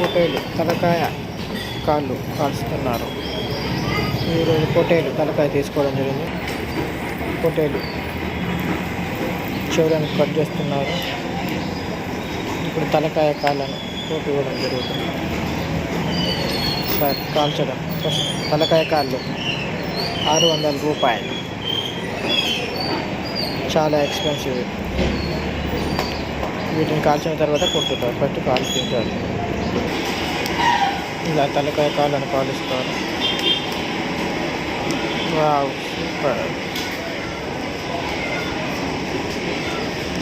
పొటేలు తలకాయ కాళ్ళు కాల్చుతున్నారు. ఈరోజు పొటేలు తలకాయ తీసుకోవడం జరిగింది. పొటేలు చెవులను కట్ చేస్తున్నారు. ఇప్పుడు తలకాయ కాళ్ళను పోటీ ఇవ్వడం జరుగుతుంది. సార్ కాల్చడం. ఫస్ట్ తలకాయ కాళ్ళు. ఆరు వందల రూపాయలు. చాలా ఎక్స్పెన్సివ్. వీటిని కాల్చిన తర్వాత కొట్టుతారు. ఫస్ట్ కాల్చుకుంటారు ఇలా తలకాయ కాళ్ళను కాలుస్తారు వావ్ సూపర్.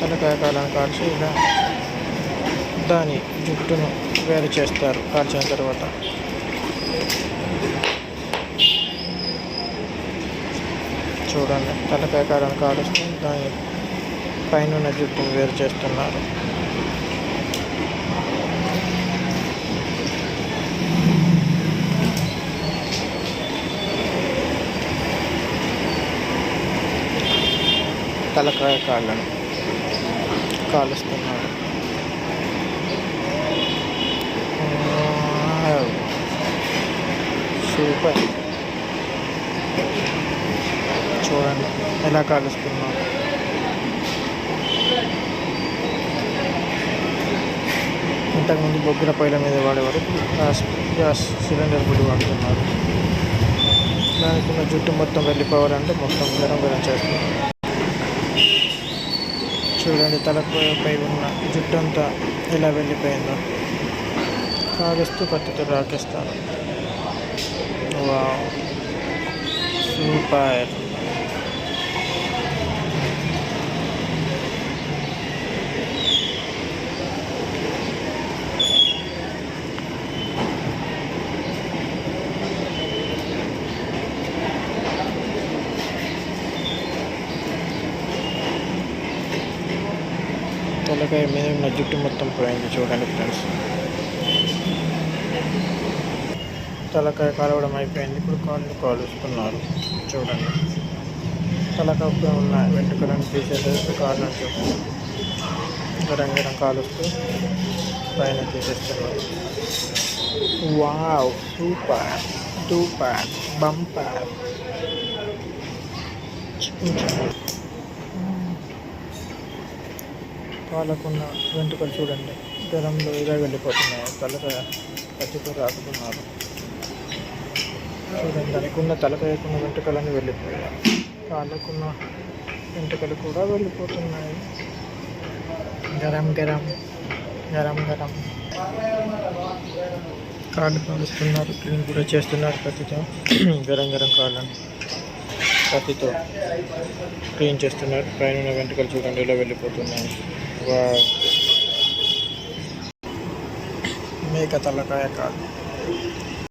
తలకాయ కాళ్ళను కాల్చి ఇలా దాని జుట్టును వేరు చేస్తారు కాల్చిన తర్వాత. చూడండి తలకాయ కాలను కాలుస్తూ దాని పైన జుట్టును వేరు చేస్తున్నారు. తలకాయ కాళ్ళను కాలుస్తున్నారు. సూపర్ చూడండి ఎలా కాలుస్తున్నాడు ఇంతకుముందు బొగ్గుల పొయ్యిల మీద వాడేవారు గ్యాస్ గ్యాస్ సిలిండర్ పొడి వాడుతున్నారు. దానికి ఉన్న జుట్టు మొత్తం వెళ్ళిపోవాలంటే మొత్తం గరం గరం చేస్తున్నారు. చూడండి తలపై ఉన్న జుట్టు అంతా ఎలా వెళ్ళిపోయిందో. కాలుస్తూ కత్తితో రాకేస్తాను. వావ్. సూపర్. తలకాయ మీద ఉన్న జుట్టు మొత్తం పోయింది చూడండి ఫ్రెండ్స్. తలకాయ కాలవడం అయిపోయింది. ఇప్పుడు కాళ్ళు కాలుస్తున్నారు. చూడండి. తలకాయ ఉన్న వెంట్రుకలను తీసేసేసి కాళ్ళు గరం గరం కాలుస్తూ పైన తీసేస్తున్నారు. వావ్! సూపర్! Super bumper! వాళ్ళకున్న వెంట్రుకలు చూడండి. జ్వరంలో ఇలా వెళ్ళిపోతున్నాయి. తలకాయ పచ్చితో రాకుతున్నారు. చూడండి దానికి ఉన్న తలకాయకున్న వెంట్రుకలన్నీ వెళ్ళిపోయాయి. వాళ్ళకున్న వెంట్రుకలు కూడా వెళ్ళిపోతున్నాయి. గరం గరం గరం గరం. కాళ్ళు కాలుస్తున్నారు. క్లీన్ కూడా చేస్తున్నారు కత్తితో. గరం గరం కాళ్ళని కత్తితో క్లీన్ చేస్తున్నారు. పైన వెంట్రుకలు చూడండి ఇలా వెళ్ళిపోతున్నాయి. మేక తలకాయ కాదు